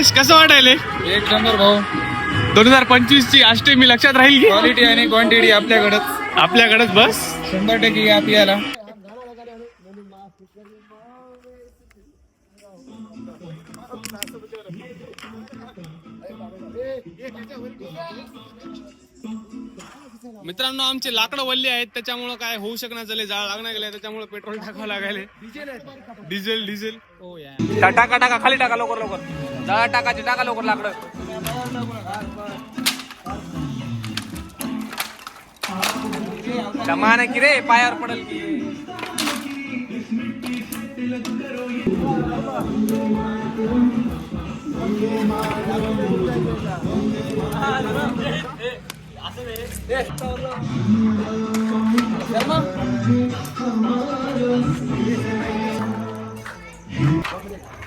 निलेश कसं वाटायले एक नंबर भाऊ. दोन हजार पंचवीस ची अष्टमी लक्षात राहील की? क्वालिटी आणि क्वांटिटी आपल्याकडंच. आपल्याकडेच बस. शंभर टक्के या पियाला. मित्रांनो आमचे लाकडं वल्ली आहेत त्याच्यामुळे काय होऊ शकणार झाले जाळ लागणार गेले त्याच्यामुळे पेट्रोल टाकावं लागायले डिझेल डिझेल टाका टाका खाली टाका लवकर लवकर. जाळ टाकायचे टाका लवकर लाकडं. जमाना की रे पायावर पडल की. 네. 얼마?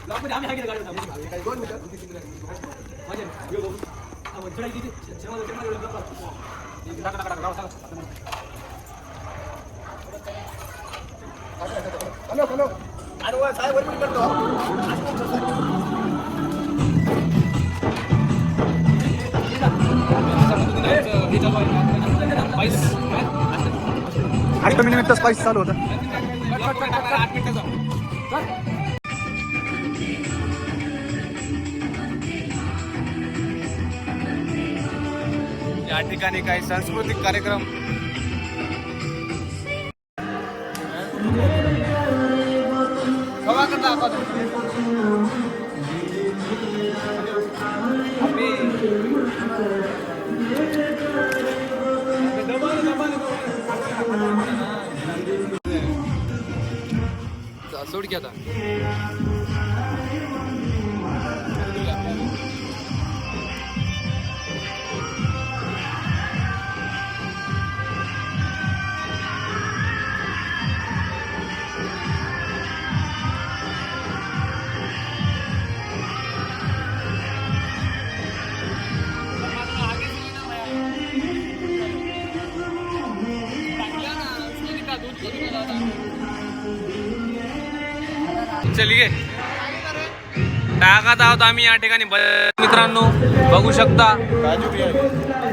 나쁘지 않게 하기를 가려고 나쁘지 않게 이건 내가 그렇게 생각해 맞아 이거 뭐 한번 드라이기 제가 제가 올려 봐 나가 나가 나가 나가 나가 가려 가려 아니 와 사회 원리 같다 아직 없었어 अष्टमीनिमित्त स्पाइस चालू होता. या ठिकाणी काही सांस्कृतिक कार्यक्रम. सोड की आता चलिये टाकत आहोत आम्ही या ठिकाणी. मित्रांनो बघू शकता.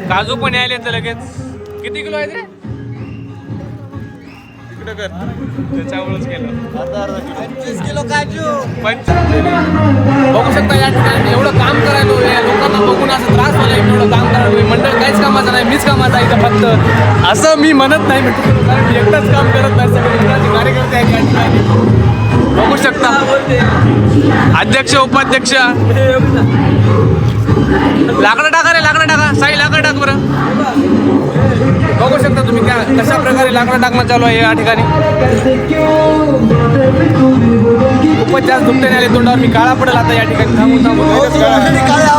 काजू पण यायले तर लगेच. किती किलो आहेत रे? त्याच्यामुळेच केलं. पंच- बघू शकता या ठिकाणी. एवढं काम करायलो या लोकांना बघून असं कामाचा नाही मीच कामाचा आहे इथं फक्त. असं मी म्हणत नाही मित्रांनो, कारण मी एकटाच काम करत नाही सगळे मित्रांचे कार्यकर्ते आहे बघू शकता. अध्यक्ष उपाध्यक्ष. लाकडं टाका रे लाकडं टाका. साई लाकडं टाक बरं. बघू शकता तुम्ही? क्या कशा प्रकारे लाकडं टाकणं चालू आहे या ठिकाणी? खूपच जास्त दुपटे आले तोंडावर. मी काळा पडेल आता या ठिकाणी. थांबून थांबून. काळ्या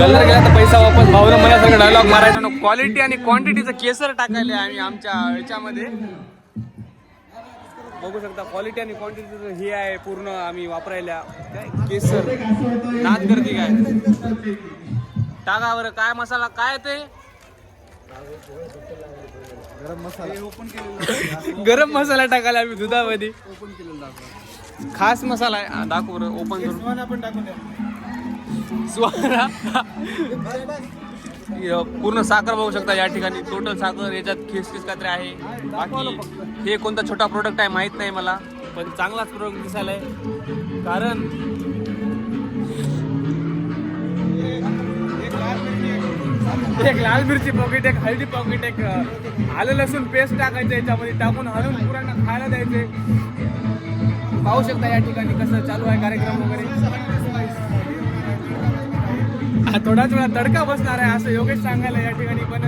कलर गेला तर पैसा वापस. भावना मनासारखं डायलॉग मारायचा. क्वालिटी आणि क्वांटिटीचं केसर टाकायला आम्ही आमच्या ह्याच्यामध्ये बघू शकता क्वालिटी आणि क्वांटिटीचं हे आहे पूर्ण आम्ही वापरायला. काय? केसर. नाद गर्दी काय? टाका बरं काय मसाला काय ते? गरम मसाला. टाकायला आम्ही दुधामध्ये. खास मसाला आहे. हा, दाखव बरं ओपन करून. स्वारा य- पूर्ण साखर बघू शकता या ठिकाणी. टोटल साखर याच्यात खिसखिस कात्रे आहे. बाकी हे कोणता छोटा प्रोडक्ट आहे माहीत नाही मला पण चांगलाच प्रोडक्ट दिसायला आहे कारण एक लाल मिरची पॉकेट एक हळदी पॉकेट एक आलं लसूण पेस्ट टाकायचं याच्यामध्ये टाकून हलवून पुरांना खायला द्यायचे. पाहू शकता या ठिकाणी कसं चालू आहे कार्यक्रम वगैरे. थोडाच वेळा तडका बसणार आहे असं योगेश सांगायला या ठिकाणी पण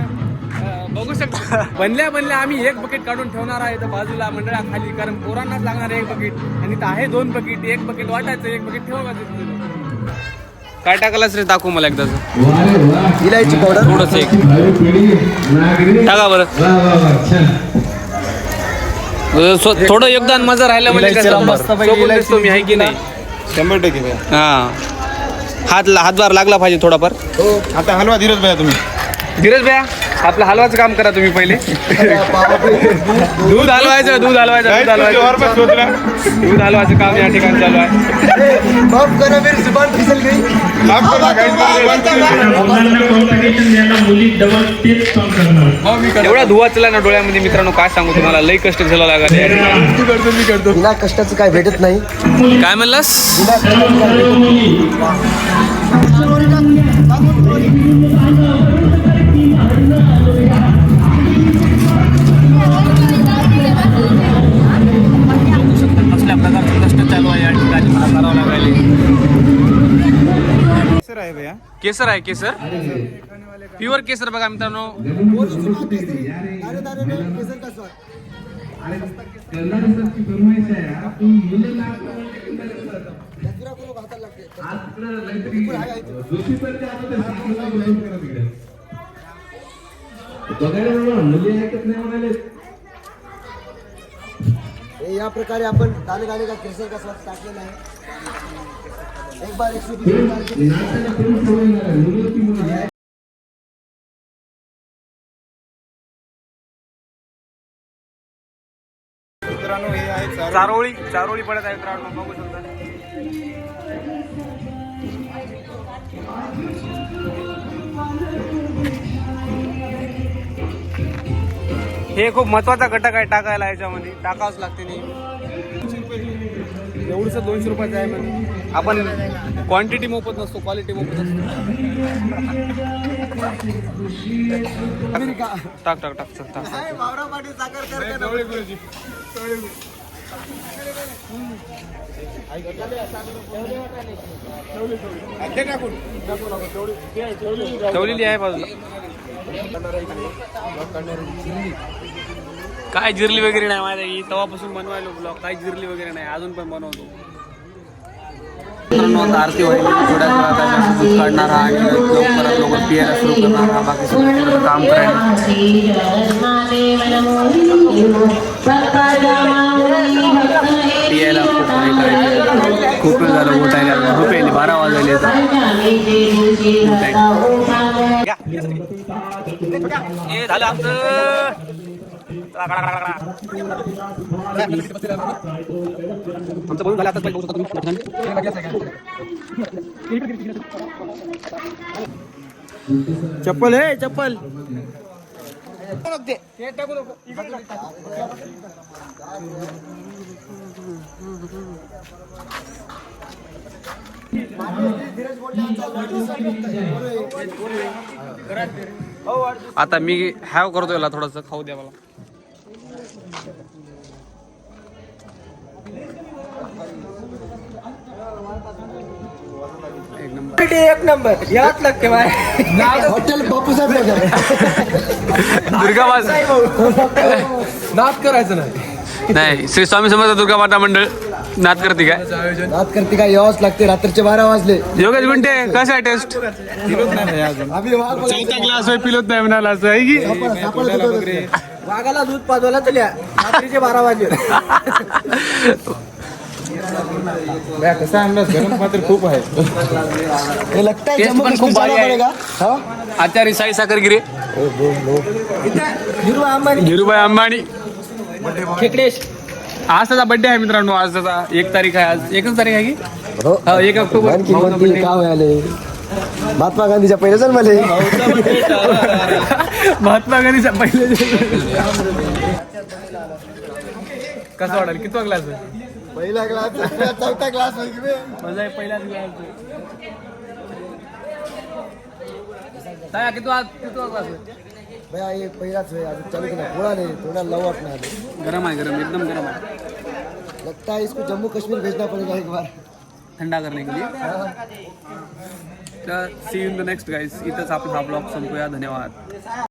बघू शकता. बनल्या बनल्या आम्ही एक बकेट काढून ठेवणार आहे इथं बाजूला मंडळाखाली कारण पोरांनाच लागणार आहे एक बकेट आणि इथं आहे दोन बकेट एक बकेट वाटायचं एक बकेट ठेवायचं काय टाकायलाच रे दाखवू मला एकदा इलायची पावडर थोडंसं एक. टाका बरं. थोडं योगदान माझं राहिलं म्हणजे मी आहे की नाही? शंभर टक्के. हा. हात हातभार लागला पाहिजे थोडाफार. आता हलवा धीरज भैया तुम्ही. धीरज भैया? आपलं हलवाचं काम करा तुम्ही पहिले. दूध हलवायचं दूध हलवायचं दूध हलवायचं. दूध हलवायचं काम या ठिकाणी चालू आहे. माफ करा मेरी जुबान फिसल गई. माफ करा एवढा धुवा चला ना डोळ्यामध्ये मित्रांनो काय सांगू तुम्हाला? लई कष्ट झालं लागले. बिना कष्टाचं काय भेटत नाही. काय म्हणलास? केसर आहे केसर. प्युअर केसर बघा मित्रांनो. या प्रकारे आपण दाणे दाणे का केसर का स्वाद टाकलेला आहे. एक बार एकशे चारोळी. चारोळी पडत आहे मित्रांनो बघू शकता. हे खूप महत्त्वाचा घटक आहे टाकायला याच्यामध्ये टाकावंच लागते नाही एवढंच दोनशे रुपयाचं आहे म्हणजे आपण क्वांटिटी मोफत नसतो क्वालिटी मोफत असतो. टाक टाक टाक चल, टाक. ठेवलेली आहे बाजूला काय जिरली वगैरे नाही माहिती आहे की तेव्हापासून बनवायला ब्लॉग काय जिरली वगैरे नाही. अजून पण बनवतो. मित्रांनो आरती होईल थोड्याच वेळात आता दूध काढणारा आणि लवकरात लवकर पियायला सुरू करणारा बाकी सगळं काम करायला खूप खूप वेळ झालं उठायला आहे झोप येईल बारा वाजले झालं आमचं आमचं झालं आता बघू शकता तुम्ही. चप्पल आहे चप्पल आता मी हॅव करतो याला थोडस खाऊ द्या मला. एक नंबर. एक नंबर याच लागते हॉटेल बापूसाहेब नगर. दुर्गाबाज नाद करायचं नाही. नाही श्री स्वामी समर्थ दुर्गा माता मंडळ नाद करते काय? नाद करते काय? यावंच लागते. रात्रीचे बारा वाजले. योगेश गुंटे कसं आहे टेस्ट चौथा ग्लास होय पिलोत नाही म्हणाला असं आहे की. वाघाला दूध पाजवायला चल्या रात्रीचे बारा वाजले. कसा अंदाज? गरम पात्र खूप आहे. लगता है टेस्ट जम्मू पण खूप कश्मीर भारी जाना आहे. पड़ेगा? हाँ? आचार्य साई साखरगिरे. अंबानी. धीरूभाई अंबानी. खेकडेश. आज त्याचा बर्थडे आहे मित्रांनो. आज त्याचा एक तारीख आहे. आज एकच तारीख आहे की? हो. हा, एक ऑक्टोबर. आणखी भाऊचा कोणती birthday. का व्हायले महात्मा गांधीच्या पहिले जन्मले. महात्मा गांधीचा पहिले कसं वाटेल किती ग्लास पहिला क्लास चौथा क्लास माझा पहिलाच ग्लास काय किती ग्लास भैया ये पहिलाच है अभी चालू थोड़ा नहीं थोड़ा लव अपना गरम आहे गरम एकदम गरम आहे. लगता है इसको जम्मू कश्मीर भेजना पड़ेगा एक बार. थंडा करने के लिए. तर see in the next guys इथंच आपला हा ब्लॉग संपूया. धन्यवाद.